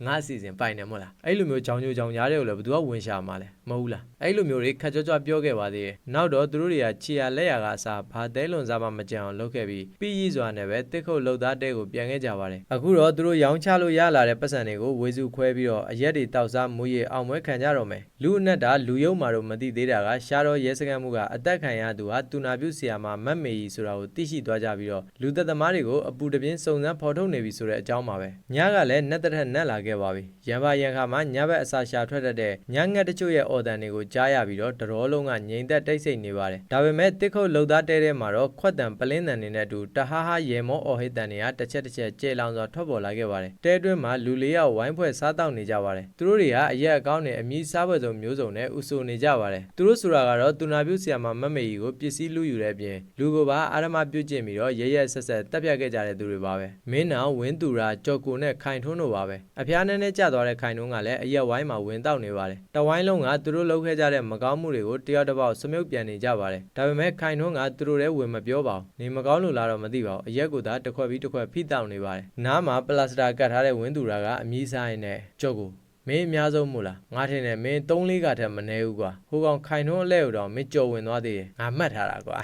[SPEAKER 1] ငါအစီအစဉ်ပိုင်တယ်မဟုတ်လားအဲ့လိုမျိုးကြောင်ကြိုကြောင်ကြားတဲ့ကိုလည်းဘယ်သူကဝင်ရှာမှာလဲ မဟုတ်လားအဲ့လိုမျိုးတွေခက်ကြွကြွပြောခဲ့ပါသေးတယ်နောက်တော့သူတို့တွေကခြေရလက်ရကအစားဘာတဲလွန်စားမှမကြံအောင်လုပ်ခဲ့ပြီးပြီးရည်စွာနဲ့ပဲတစ်ခုတ်လှုပ်သားတဲကိုပြန်ခဲ့ကြပါတယ်အခုတော့သူတို့ရောင်းချလို့ရလာတဲ့ပတ်စံတွေကိုဝေစုခွဲပြီးတော့အရက်တွေတောက်စားမူရအောင်ပွဲခံကြတော့မယ်လူအနက်တာလူယုံမာတို့မသိသေးတာကရှားတော့ရဲစခန်းမှုကအသက်ခံရသူဟာတူနာပြုဆရာမမတ်မေကြီးဆိုတာကိုသိရှိသွားကြပြီးတော့လူသက်သမားတွေကိုအပူတပြင်းစုံစမ်းဖော်ထုတ်နေပြီဆိုတဲ့အကြောင်းပါပဲညကလည်းနက်တဲ့ထက်နက်လာခဲ့ပါပြီရံပါရံခါမှာညဘက်အစာရှာထွက်တတ်တဲ့ညငတ်တချို့ရဲ့အော်တန်တွေကိုကြားရပြီးတော့တရောလုံးကငြိမ်သက်တိတ်ဆိတ်နေပါတယ်ဒါပေမဲ့တစ်ခုတ်လှုပ်သားတဲတဲမှာတော့ခွက်တံပလင်းတံနေနဲ့အတူတဟားဟားရေမောအော်ဟစ်တံတွေကတစ်ချက်တစ်ချက်ကျေလောင်စွာထွက်ပေါ်လာခဲ့ပါတယ်တဲတွင်းမှာလူလေးယောက်ဝိုင်းဖွဲ့စားတောက်နေကြပါတယ်သူတို့တွေကအရက်အကောင်းနဲ့အမီးစားပွဲစုံမျိုးစုံနဲ့ဥဆိုနေကြပါတယ်သူတို့ဆိုတာကတော့တူနာပြုဆရာမမတ်မေကြီးကိုပစ္စည်းလူယူတဲ့အပြင်လူကိုပါအာရမပြုတ်ကျင့်ပြီးတော့ရဲရဲဆက်ဆက်တက်ပြတ်ခဲ့ကြတဲ့သူတွေပါပဲမင်းနောင်ဝင်းသူရာကြော်ကိုနဲ့ခိုင်ထွန်းတို့ပါပဲအဖျားနဲ့နဲ့ကျသွားတဲ့ခိုင်ထွန်းကလည်းအရက်ဝိုင်းမှာဝင်တောက်နေပါတယ်တဝိုင်းလုံးကသူတို့လုပ်ခဲ့ကြတဲ့မကောင်းမှုတွေကိုတယောက်တစ်ပေါက်စမြုပ်ပြန်နေကြပါတယ်ဒါပေမဲ့ခိုင်ထွန်းကသူတို့လည်းဝင်မပြောပါဘူးနေမကောင်းလို့လားတော့မသိပါဘူးအရက်ကိုသာတစ်ခွက်ပြီးတစ်ခွက်ဖိတောက်နေပါတယ်နားမှာပလတ်စတာကတ်ထားတဲ့ဝင်းသူရာကအမီးစားရင်နဲ့ကြော့ကိုမင်းအများဆုံးမို့လားငါထင်တယ်မင်း3လေးကထက်မနေဘူးကွာဟိုကောင်ခိုင်ထွန်းအလဲကိုတော့မင်းကြော်ဝင်သွားသေးတယ်ငါမှတ်ထားတာကွာ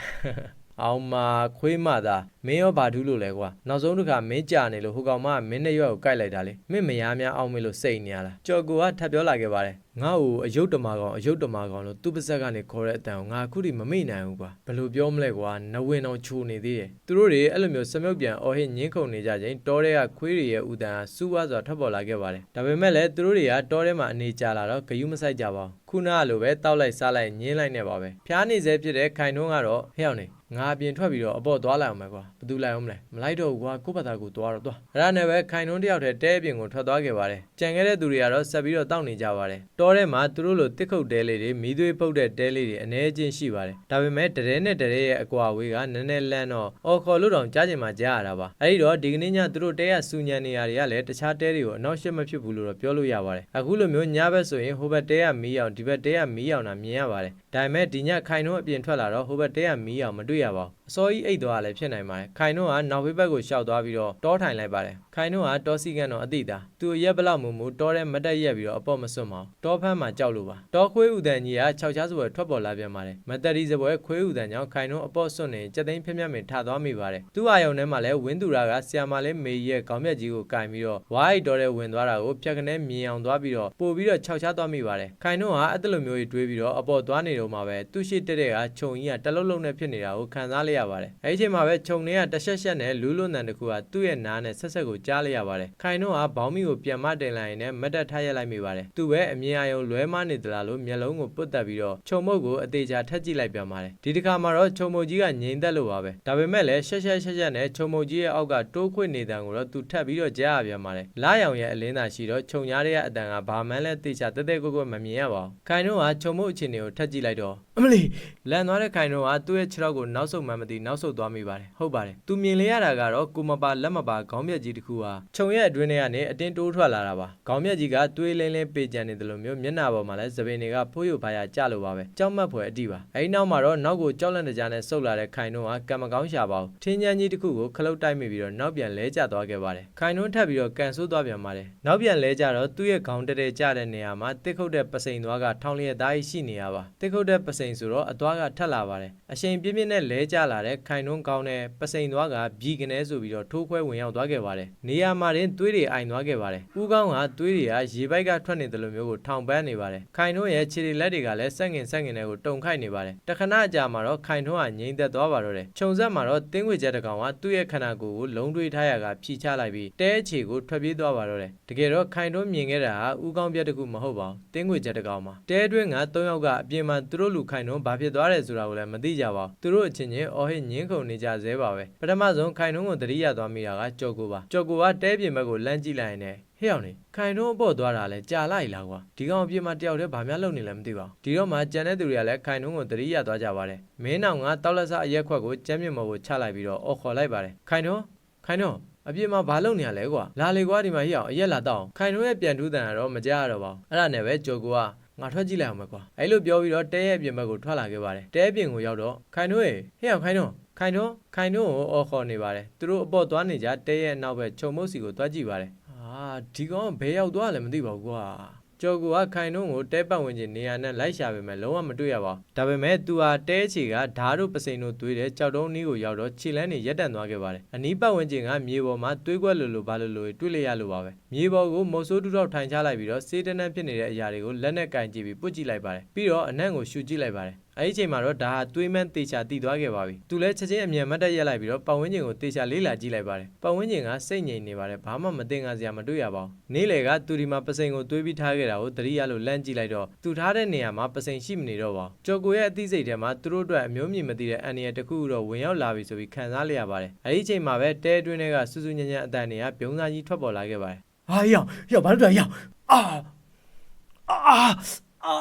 [SPEAKER 1] အောင်မာခွေးမသာမင်းရောဘာထူးလို့လဲကွာနောက်ဆုံးတစ်ခါမင်းကြာနေလို့ဟိုကောင်မကမင်းနဲ့ရွက်ကိုကိုက်လိုက်တာလေမင်းမယားများအောင်မေလို့စိတ်နေရလားကြော်ကိုကထပ်ပြောလာခဲ့ပါတယ်ငါ့ကိုအယုတ်တမာကောင်အယုတ်တမာကောင်လို့သူ့ပါဇက်ကနေခေါ်တဲ့အတန်ကိုငါအခုထိမမေ့နိုင်ဘူးကွာဘယ်လိုပြောမလဲကွာနဝင်အောင်ချိုနေသေးတယ်သူတို့တွေအဲ့လိုမျိုးစမြုပ်ပြန်အော်ဟစ်ညင်းခုန်နေကြချိန်တောထဲကခွေးတွေရဲ့ဥတန်ဟာစူးဝါးစွာထွက်ပေါ်လာခဲ့ပါတယ်ဒါပေမဲ့လည်းသူတို့တွေကတောထဲမှာအနေကြလာတော့ဂယုမဆိုင်ကြပါဘူးခုနကလိုပဲတောက်လိုက်စားလိုက်ညင်းလိုက်နေပါပဲဖျားနေစေဖြစ်တဲ့ခိုင်နှုံးကတော့ဖျောက်နေ ငါအပြင်ထွက်ပြီးတော့အပေါ်သွားလိုက်အောင်မယ်ကွာဘယ်သူလိုက်အောင်မလဲမလိုက်တော့ဘူးကွာကိုယ့်ဘာသာကိုသွားတော့သွားအဲ့ဒါနဲ့ပဲခိုင်နှုံးတယောက်တည်းတဲအပြင်ကိုထွက်သွားခဲ့ပါတယ်ကြံခဲ့တဲ့သူတွေကတော့ဆက်ပြီးတော့တောက်နေကြပါတယ်တောထဲမှာသူတို့လိုတစ်ခုတ်တဲလေးတွေမီးသွေးပုတ်တဲ့တဲလေးတွေအ ਨੇ ချင်းရှိပါတယ်ဒါပေမဲ့တရဲနဲ့တရဲရဲ့အကွာအဝေးကနည်းနည်းလန့်တော့အော်ခေါ်လို့တော့ကြားချင်မှကြားရတာပါအဲ့ဒီတော့ဒီကနေ့ညသူတို့တဲရစူညံနေရတွေကလည်းတခြားတဲတွေကိုအနောက်ရှက်မဖြစ်ဘူးလို့တော့ပြောလို့ရပါတယ်အခုလိုမျိုးညဘက်ဆိုရင်ဟိုဘက်တဲရမီးအောင်ဒီဘက်တဲရမီးအောင်တာမြင်ရပါတယ်ဒါပေမဲ့ဒီညခိုင်နှုံးအပြင်ထွက်လာတော့ဟိုဘက်တဲရမီးအောင်မတွေ့ရပါဘူးအစောကြီးအိတ်သွားလည်းဖြစ်နိုင်ပါတယ်ခိုင်နှုံးကနောက်ဘေးဘက်ကိုရှောက်သွားပြီးတော့တောထိုင်လိုက်ပါတယ် ခိုင်နှုံးကတောစီကန်တော့အတိတာသူရက်ဘလောက်မူမူတောထဲမတက်ရက်ပြီးတော့အပေါ့မစွတ်မအောင်တောဖမ်းမှာကြောက်လို့ပါတောခွေးဥဒန်ကြီးကခြောက်ချားစပွဲထွက်ပေါ်လာပြန်ပါတယ်မတက်ဒီစပွဲခွေးဥဒန်ကြောင့်ခိုင်နှုံးအပေါ့စွတ်နေကြက်သိန်းဖြက်ဖြက်မင်ထသွားမိပါတယ်သူ့အာယုံထဲမှာလည်းဝင်းသူရာကဆီယာမလေးမေကြီးရဲ့ခေါင်းမြက်ကြီးကိုကင်ပြီးတော့ဝိုင်းတော်တဲ့ဝင်သွားတာကိုဖြက်ကနေမြင်အောင်သွားပြီးတော့ပို့ပြီးတော့ခြောက်ချားသွားမိပါတယ်ခိုင်နှုံးကအဲ့တလိုမျိုးကြီးတွေးပြီးတော့အပေါ့သွားနေတော့မှပဲသူ့ရှိတက်တဲ့ကခြုံကြီးကတလုံးလုံးနဲ့ဖြစ်နေတာကိုခံစားလိုက်ရပါတယ်အဲ့ဒီချိန်မှာပဲခြုံတွေကတရှက်ရှက်နဲ့လူးလွန်းတန်တစ်ခုကသူ့ရဲ့နားနဲ့ဆက်ဆက်ကိုကြားလိုက်ရပါတယ်ခိုင်နှုံးကဘောင်းမီကိုပြန်မတင်လိုက်ရင်လည်းမတ်တက်ထားရက်လိုက်မိပါတယ်သူပဲအမြင်အာရုံလွဲမနေသလားလို့မျက်လုံးကိုပုတ်တက်ပြီးတော့ခြုံမုတ်ကိုအသေးချာထက်ကြည့်လိုက်ပြန်ပါတယ်ဒီတစ်ခါမှာတော့ခြုံမုတ်ကြီးကငြိမ်သက်လို့ပါပဲဒါပေမဲ့လည်းရှက်ရှက်ရှက်ရှက်နဲ့ခြုံမုတ်ကြီးရဲ့အောက်ကတိုးခွေနေတဲ့ကိုတော့သူထပ်ပြီးတော့ကြားရပြန်ပါတယ်လာရောင်ရဲ့အလင်းသာရှိတော့ခြုံညားတဲ့အတန်ကဘာမှန်းလဲသေချာတက်တက်ကွက်ကွက်မမြင်ရပါဘူးခိုင်နှုံးကခြုံမုတ်အခြေအနေကိုထက်ကြည့်လိုက်တော့
[SPEAKER 2] အမလီ
[SPEAKER 1] လန်သွားတဲ့ခိုင်တော့ကသူ့ရဲ့ခြေထောက်ကိုနောက်ဆုတ်မှန်းမသိနောက်ဆုတ်သွားမိပါတယ်ဟုတ်ပါတယ်သူမြင်လေရတာကတော့ကိုမပါလက်မပါခေါင်းမြက်ကြီးတစ်ခုဟာခြုံရဲ့အတွင်းထဲကနေအတင်းတိုးထွက်လာတာပါခေါင်းမြက်ကြီးကတွေးလင်းလင်းပေကြံနေတယ်လို့မျိုးမျက်နှာပေါ်မှာလည်းသပင်တွေကဖိုးရုပ်ပါရကြလို့ပါပဲကြောက်မက်ဖွယ်အတိပါအဲဒီနောက်မှာတော့နောက်ကိုကြောက်လန့်တကြားနဲ့ဆုတ်လာတဲ့ခိုင်တော့ကကံမကောင်းရှာပါဘူးထင်းချမ်းကြီးတစ်ခုကိုခလုတ်တိုက်မိပြီးတော့နောက်ပြန်လဲကျသွားခဲ့ပါတယ်ခိုင်တော့ထပ်ပြီးတော့ကန်ဆိုးသွားပြန်ပါတယ်နောက်ပြန်လဲကျတော့သူ့ရဲ့ခေါင်းတတဲကျတဲ့နေရာမှာတစ်ခုတ်တဲ့ပစိန်သွားကထောင်လျက်သားရှိနေရပါတစ်ခုတ်တဲ့ပစိန်ဆိုတော့အသွားကထက်လာပါတယ်အချိန်ပြင်းပြင်းနဲ့လဲကျလာတဲ့ခိုင်နှုံးကောင်းတဲ့ပစိန်သွားကဘီကနေဆိုပြီးတော့ထိုးခွဲဝင်ရောက်သွားခဲ့ပါတယ်နေရာမှာတင်သွေးတွေအိုင်သွားခဲ့ပါတယ်ဦးကောင်းကသွေးတွေကရေပိုက်ကထွက်နေတယ်လို့မျိုးကိုထောင်ပန်းနေပါတယ်ခိုင်နှုံးရဲ့ခြေတွေလက်တွေကလည်းဆက်ငင်ဆက်ငင်တွေကိုတုံခိုက်နေပါတယ်တခဏအကြာမှာတော့ခိုင်နှုံးကငြိမ်သက်သွားပါတော့တယ်ခြုံဆက်မှာတော့တင်းခွေချက်တစ်ကောင်ကသူ့ရဲ့ခန္ဓာကိုယ်ကိုလုံးတွေးထားရကဖြီချလိုက်ပြီးတဲအခြေကိုထွက်ပြေးသွားပါတော့တယ်တကယ်တော့ခိုင်နှုံးမြင်ခဲ့တာဟာဦးကောင်းပြက်တစ်ခုမဟုတ်ပါဘူးတင်းခွေချက်တစ်ကောင်ပါတဲအတွင်းက၃ယောက်ကအပြင်မှာသူတို့လူခိုင်နှုံးဘာဖြစ်သွားတယ်ဆိုတာကိုလည်းမသိကြပါဘူးသူတို့အချင်းချင်းအော်ဟစ်ညင်းခုန်နေကြသေးပါပဲပထမဆုံးခိုင်နှုံးကိုတတိယသွားမိတာကကြော်ကိုပါကြော်ကိုကတဲပြင်ဘက်ကိုလမ်းကြည့်လိုက်ရင်လည်းဟဲ့အောင်နေခိုင်နှုံးအပေါ်သွားတာလဲကြာလိုက်လားကွာဒီကောင်အပြင်မှာတယောက်တည်းဘာများလုပ်နေလဲမသိပါဘူးဒီတော့မှကြံတဲ့သူတွေကလည်းခိုင်နှုံးကိုတတိယသွားကြပါတယ်မင်းနောင်ကတောက်လက်စားအရက်ခွက်ကိုကျမ်းမြင့်မော်ကိုချလိုက်ပြီးတော့အော်ခေါ်လိုက်ပါတယ်ခိုင်နှုံးခိုင်နှုံးအပြင်မှာဘာလုပ်နေရလဲကွာလာလေကွာဒီမှာဟိအောင်အရက်လာတော့ခိုင်နှုံးရဲ့ပြန်ထူးတန်ကတော့မကြရတော့ပါဘူးအဲ့ဒါနဲ့ပဲကြော်ကိုက ငါထွက်ကြည့်လိုက်အောင်ပဲကွာအဲ့လိုပြောပြီးတော့တဲရဲ့ပြင်ဘက်ကိုထွက်လာခဲ့ပါတယ်တဲပြင်ကိုရောက်တော့ခိုင်နှုံးရေဟဲ့အောင်ခိုင်နှုံးခိုင်နှုံးခိုင်နှုံးကိုအော်ခေါ်နေပါတယ်သူတို့အပေါ်သွားနေကြတဲရဲ့နောက်ဘက်ခြုံမုတ်စီကိုသွားကြည့်ပါတယ်အာဒီကောင်ဘယ်ရောက်သွားလဲမသိပါဘူးကွာ ကျော်ကူကခိုင်နှုံးကိုတဲပတ်ဝင်ခြင်းနေရာနဲ့လိုက်ရှာပေမဲ့လုံးဝမတွေ့ရပါဘူးဒါပေမဲ့သူဟာတဲချီကဓာတ်တို့ပစိန်တို့သွေးတဲ့ကြောက်တုံးနီးကိုရောက်တော့ခြေလန်းနေရက်တန်သွားခဲ့ပါတယ်အနီးပတ်ဝင်ခြင်းကမြေပေါ်မှာသွေးကွက်လိုလိုဘာလိုလိုတွေ့လိုက်ရလို့ပါပဲမြေပေါ်ကိုမုတ်ဆိုးတူတော့ထိုင်ချလိုက်ပြီးတော့စေးတန်းတန်းဖြစ်နေတဲ့အရာတွေကိုလက်နဲ့ကင်ကြည့်ပြီးပုတ်ကြည့်လိုက်ပါတယ်ပြီးတော့အနံ့ကိုရှူကြည့်လိုက်ပါတယ် အဲ့ဒီအချိန်မှာတော့ဒါဟာသွေးမန်းတေချာတီသွားခဲ့ပါပြီ။သူလည်းချက်ချင်းအမြန်မတ်တက်ရက်လိုက်ပြီးတော့ပတ်ဝန်းကျင်ကိုတေချာလေးလာကြည့်လိုက်ပါတယ်။ပတ်ဝန်းကျင်ကစိတ်ငြိမ်နေပါတယ်။ဘာမှမတင်ငါစရာမတွေ့ရပါဘူး။နေ့လေကသူဒီမှာပစိန်ကိုသွေးပြီးထားခဲ့တာကိုသတိရလို့လန့်ကြည့်လိုက်တော့သူထားတဲ့နေရာမှာပစိန်ရှိမနေတော့ပါဘူး။ကြော်ကိုရဲ့အသိစိတ်ထဲမှာသူတို့အတွက်အမျိုးမြင်မသိတဲ့အန်ရတစ်ခုခုတော့ဝင်ရောက်လာပြီဆိုပြီးခံစားလိုက်ရပါတယ်။အဲ့ဒီအချိန်မှာပဲတဲအတွင်းတွေကစူးစူးညံ့ညံ့အတန်တွေကပြုံးစားကြီးထွက်ပေါ်လာခဲ့ပါတယ်
[SPEAKER 2] ဟာဟိအောင်ဟိအောင်ဘာလို့လဲဟိအောင်အာအာအာ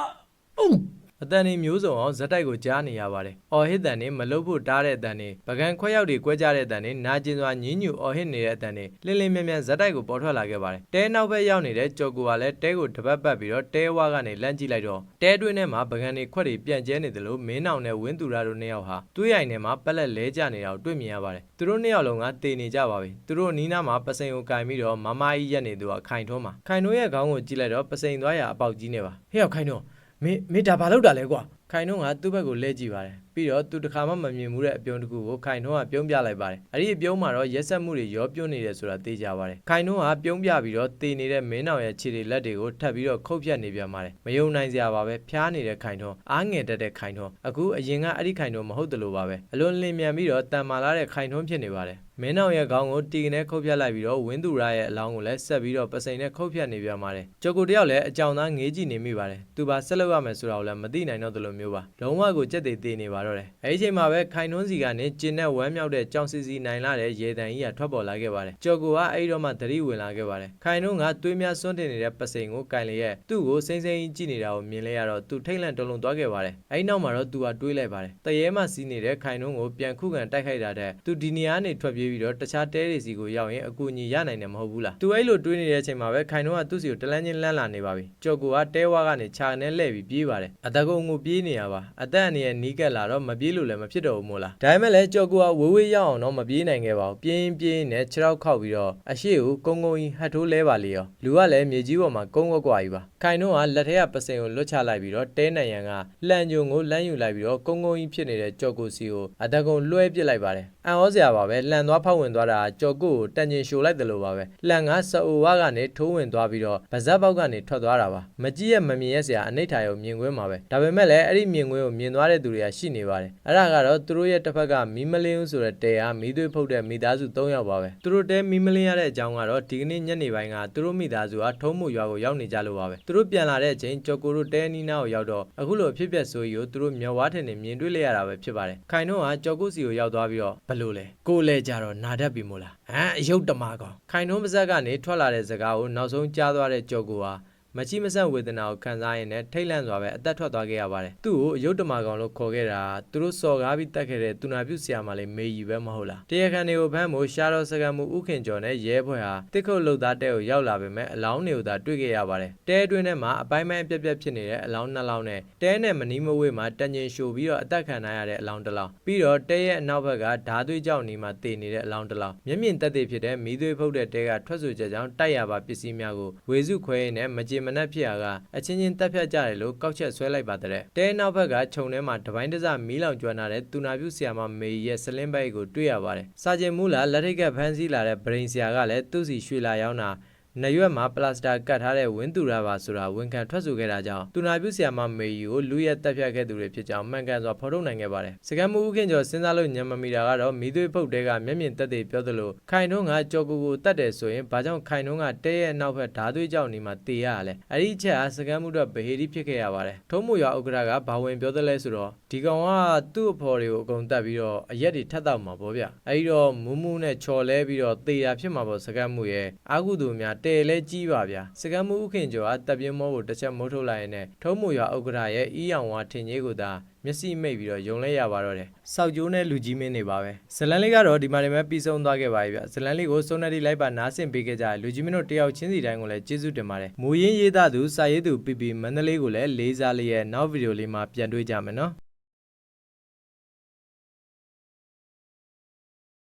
[SPEAKER 2] အုံ
[SPEAKER 1] အတန်နေမျိုးစုံအောင်ဇက်တိုက်ကိုကြားနေရပါတယ်။အော်ဟစ်တန်နေမလုတ်ဖို့တားတဲ့အတန်နေပကံခွက်ရောက်တွေကွဲကြတဲ့အတန်နေနာကျင်စွာညင်းညူအော်ဟစ်နေတဲ့အတန်နေလင်းလင်းမြန်မြန်ဇက်တိုက်ကိုပေါ်ထွက်လာခဲ့ပါတယ်။တဲနောက်ဘက်ရောက်နေတဲ့ကြော်ကူကလည်းတဲကိုတပတ်ပတ်ပြီးတော့တဲဝါကနေလန့်ကြည့်လိုက်တော့တဲတွင်းထဲမှာပကံတွေခွက်တွေပြန့်ကျဲနေတယ်လို့မင်းနောင်နဲ့ဝင်းသူရတို့နှစ်ယောက်ဟာတွေးရိုင်ထဲမှာပက်လက်လဲကျနေတာကိုတွေ့မြင်ရပါတယ်။သူတို့နှစ်ယောက်လုံးကတေနေကြပါပြီ။သူတို့နီးနားမှာပစိန်ကိုကင်ပြီးတော့မမကြီးရက်နေသူကခိုင်ထွန်းမှာခိုင်ထွန်းရဲ့ခေါင်းကိုကြည့်လိုက်တော့ပစိန်သွားရအပေါက်ကြီးနေပါ
[SPEAKER 2] ဟိအောင်ခိုင်းတော့ မင်းမင်းဒါဘာလုပ်တာလဲကွာ
[SPEAKER 1] ခိုင်နှုံးကသူ့ဘက်ကိုလဲကြည့်ပါတယ် ပြီးတော့သူတစ်ခါမှမမြင်မှုတဲ့အပြုံးတစ်ခုကိုခိုင်နှုံးကပြုံးပြလိုက်ပါတယ်အဲ့ဒီအပြုံးမှာတော့ရက်ဆက်မှုတွေရောပြုံးနေတယ်ဆိုတာသိကြပါတယ်ခိုင်နှုံးကပြုံးပြပြီးတော့တည်နေတဲ့မင်းနောင်ရဲ့ခြေတွေလက်တွေကိုထပ်ပြီးတော့ခုတ်ဖြတ်နေပြန်ပါတယ်မယုံနိုင်စရာပါပဲဖျားနေတဲ့ခိုင်နှုံးအားငယ်တက်တဲ့ခိုင်နှုံးအခုအရင်ကအဲ့ဒီခိုင်နှုံးမဟုတ်တယ်လို့ပါပဲအလွန်လင်းမြန်ပြီးတော့တန်မာလာတဲ့ခိုင်နှုံးဖြစ်နေပါတယ်မင်းနောက်ရဲ့ခေါင်းကိုတီကနေခုတ်ဖြတ်လိုက်ပြီးတော့ဝင်းသူရရဲ့အလောင်းကိုလည်းဆက်ပြီးတော့ပစိန်နဲ့ခုတ်ဖြတ်နေပြန်ပါတယ်။ကြော်ကိုတယောက်လည်းအကြောင်သားငေးကြည့်နေမိပါတယ်။သူပါဆက်လုပ်ရမယ်ဆိုတာကိုလည်းမသိနိုင်တော့သလိုမျိုးပါ။လုံးဝကိုကြက်သေးသေးနေပါတော့တယ်။အဲဒီအချိန်မှာပဲခိုင်နှွန်းစီကနေကျင်းနဲ့ဝမ်းမြောက်တဲ့ကြောင်စီစီနိုင်လာတဲ့ရေတံကြီးကထွက်ပေါ်လာခဲ့ပါတယ်။ကြော်ကိုကအဲဒီတော့မှသတိဝင်လာခဲ့ပါတယ်။ခိုင်နှွန်းကသွေးများစွန့်တင်နေတဲ့ပစိန်ကိုကင်လျက်သူ့ကိုစိမ့်စိမ့်ကြည့်နေတာကိုမြင်လဲရတော့သူထိတ်လန့်တုန်လှုပ်သွားခဲ့ပါတယ်။အဲဒီနောက်မှာတော့သူကတွေးလိုက်ပါတယ်။တရေမှစီးနေတဲ့ခိုင်နှွန်းကိုပြန်ခုခံတိုက်ခိုက်တာတဲ့သူဒီနေရာကနေထွက်ပြေးပြီးတော့တခြားတဲတွေစီကိုရောက်ရင်အကူအညီရနိုင်တယ်မဟုတ်ဘူးလားသူအဲ့လိုတွေးနေတဲ့အချိန်မှာပဲခိုင်နှုံးကသူ့စီကိုတလန်းချင်းလန့်လာနေပါပြီကြော်ကူကတဲဝါကနေခြာနဲ့လှည့်ပြီးပြေးပါတယ်အတကုံကိုပြေးနေရပါအသက်အနေနဲ့နီးကပ်လာတော့မပြေးလို့လည်းမဖြစ်တော့ဘူးမို့လားဒါပေမဲ့လည်းကြော်ကူကဝေးဝေးရောက်အောင်တော့မပြေးနိုင်ခဲ့ပါဘူးပြင်းပြင်းနဲ့ခြေထောက်ခောက်ပြီးတော့အရှိကိုကုန်းကုန်းကြီးဟတ်ထိုးလဲပါလေရောလူကလည်းမြေကြီးပေါ်မှာကုန်းကွက်ကွာကြီးပါခိုင်နှုံးကလက်ထက်ကပစင်ကိုလွတ်ချလိုက်ပြီးတော့တဲနံရံကလှန်ကြုံကိုလမ်းယူလိုက်ပြီးတော့ကုန်းကုန်းကြီးဖြစ်နေတဲ့ကြော်ကူစီကိုအတကုံလွှဲပစ်လိုက်ပါတယ် အံ့ဩစရာပါပဲလှန်သွားဖောက်ဝင်သွားတာကြော်ကူကိုတန်ကျင်ရှိုလိုက်တယ်လို့ပါပဲလှန်ကစအိုဝါကနေထိုးဝင်သွားပြီးတော့ဗဇက်ပေါက်ကနေထွက်သွားတာပါမကြည့်ရမမြင်ရစရာအနိဋ္ဌာရုံမြင်ကွင်းမှာပဲဒါပေမဲ့လည်းအဲ့ဒီမြင်ကွင်းကိုမြင်သွားတဲ့သူတွေကရှိနေပါတယ်အဲ့ဒါကတော့သူတို့ရဲ့တစ်ဖက်ကမီးမလင်းဦးဆိုတဲ့တဲဟာမီးသွေးဖုတ်တဲ့မိသားစု၃ယောက်ပါပဲသူတို့တဲမီးမလင်းရတဲ့အကြောင်းကတော့ဒီကနေ့ညနေပိုင်းကသူတို့မိသားစုဟာထုံးမှုရွာကိုရောက်နေကြလို့ပါပဲသူတို့ပြန်လာတဲ့အချိန်ကြော်ကိုတို့တဲနီနာကိုရောက်တော့အခုလိုအဖြစ်ပြက်ဆိုကြီးကိုသူတို့မျောဝါးထင်နေမြင်တွေ့လိုက်ရတာပဲဖြစ်ပါတယ်ခိုင်နှုံးကကြော်ကိုစီကိုရောက်သွားပြီးတော့ဘလို့လဲကိုလဲကြတော့နာတတ်ပြီမို့လားဟမ်အယုတ်တမကောင်ခိုင်နှုံးပါဇက်ကနေထွက်လာတဲ့စကားကိုနောက်ဆုံးကြားသွားတဲ့ကြော်ကိုဟာ မချိမဆက်ဝေဒနာကိုခံစားရင်းနဲ့ထိတ်လန့်စွာပဲအသက်ထွက်သွားခဲ့ရပါတယ်သူ့ကိုအယုတ်တမာကောင်လို့ခေါ်ခဲ့တာသူတို့စော်ကားပြီးတက်ခဲ့တဲ့သူနာပြုဆရာမလေးမေကြီးပဲမဟုတ်လားတရားခံတွေကိုဖမ်းဖို့ရှားတော်စကန်မှုဥခင်ကျော်နဲ့ရဲဖွဲ့ဟာတစ်ခုတ်လုတ်သားတဲကိုရောက်လာပေမဲ့အလောင်းတွေကိုသာတွေ့ခဲ့ရပါတယ်တဲအတွင်းထဲမှာအပိုင်းပိုင်းအပြက်ပြက်ဖြစ်နေတဲ့အလောင်းနှစ်လောင်းနဲ့တဲနဲ့မနီးမဝေးမှာတန်ကျင်ရှို့ပြီးတော့အသက်ခံနိုင်ရတဲ့အလောင်းတစ်လောင်းပြီးတော့တဲရဲ့အနောက်ဘက်ကဓာသွေးကြောင့်နေမှာတည်နေတဲ့အလောင်းတစ်လောင်းမျက်မြင်သက်သေဖြစ်တဲ့မီးသွေးဖုတ်တဲ့တဲကထွက်ဆိုချက်ကြောင့်တိုက်ရပါပစ္စည်းများကိုဝေစုခွဲရင်းနဲ့မကြေမနက်ဖြစ်ရာကအချင်းချင်းတက်ဖြတ်ကြတယ်လို့ကောက်ချက်ဆွဲလိုက်ပါတဲ့တဲနောက်ဘက်ကခြုံထဲမှာတပိုင်းတစမီးလောင်ကျွမ်းလာတဲ့တူနာပြူဆီယာမမေရဲ့စလင်းဘိုက်ကိုတွေ့ရပါတယ်စာကျင်မူလာလက်ထိတ်ကဖမ်းဆီးလာတဲ့ဗရင်ဆီယာကလည်းသူ့စီရွှေလာရောက်တာ နရွက်မှာပလတ်စတာကတ်ထားတဲ့ဝင်းတူရာပါဆိုတာဝန်ခံထွက်ဆိုခဲ့တာကြောင့်တူနာပြုဆရာမမေယူကိုလူရက်တက်ဖြတ်ခဲ့သူတွေဖြစ်ကြောင်းမှန်ကန်စွာဖော်ထုတ်နိုင်ခဲ့ပါတယ်။စကမ်မှုဥခင်ကျော်စဉ်းစားလို့ညံမမီတာကတော့မိသွေးဖုတ်တဲကမျက်မြင်တက်တဲ့ပြောသလိုခိုင်နှုံးကကြော်ကူကိုတတ်တယ်ဆိုရင်ဘာကြောင့်ခိုင်နှုံးကတဲရဲ့နောက်ဘက်ဓာသွေးကြောင့်နေမှာတေရရလဲ။အဲ့ဒီအချက်ဟာစကမ်မှုတော့ဗဟေဒီဖြစ်ခဲ့ရပါတယ်။ထုံးမှုရွာဥက္ကရာကဘာဝင်ပြောသလဲဆိုတော့ဒီကောင်ကသူ့အဖော်တွေကိုအကုန်တက်ပြီးတော့အရက်တွေထတ်တော့မှာပေါ့ဗျ။အဲ့ဒီတော့မူးမူးနဲ့ချော်လဲပြီးတော့တေတာဖြစ်မှာပေါ့စကမ်မှုရဲ့အာကုသူများတဲလဲကြီးပါဗျာစကမ်မှုဥခင်ကျော်ကတပ်ပြင်းမောကိုတစ်ချက်မိုးထုတ်လိုက်ရင်နဲ့ထုံးမှုရွာဥက္ကရာရဲ့အီးရောင်ဝါထင်ကြီးကိုသာမျက်စိမိတ်ပြီးတော့ယုံလဲရပါတော့တယ်။စောက်ကျိုးနဲ့လူကြီးမင်းနေပါပဲ။ဇလန်လေးကတော့ဒီမှာနေမဲ့ပြီးဆုံးသွားခဲ့ပါပြီဗျ။ဇလန်လေးကိုစုံနေတိလိုက်ပါနားဆင်ပေးခဲ့ကြတဲ့လူကြီးမင်းတို့တယောက်ချင်းစီတိုင်းကိုလည်းကျေးဇူးတင်ပါတယ်။မူရင်းရေးသားသူစာရေးသူပီပီမန္တလေးကိုလည်းလေးစားလေးရဲ့နောက်ဗီဒီယိုလေးမှာပြန်တွေ့ကြမယ်နော်။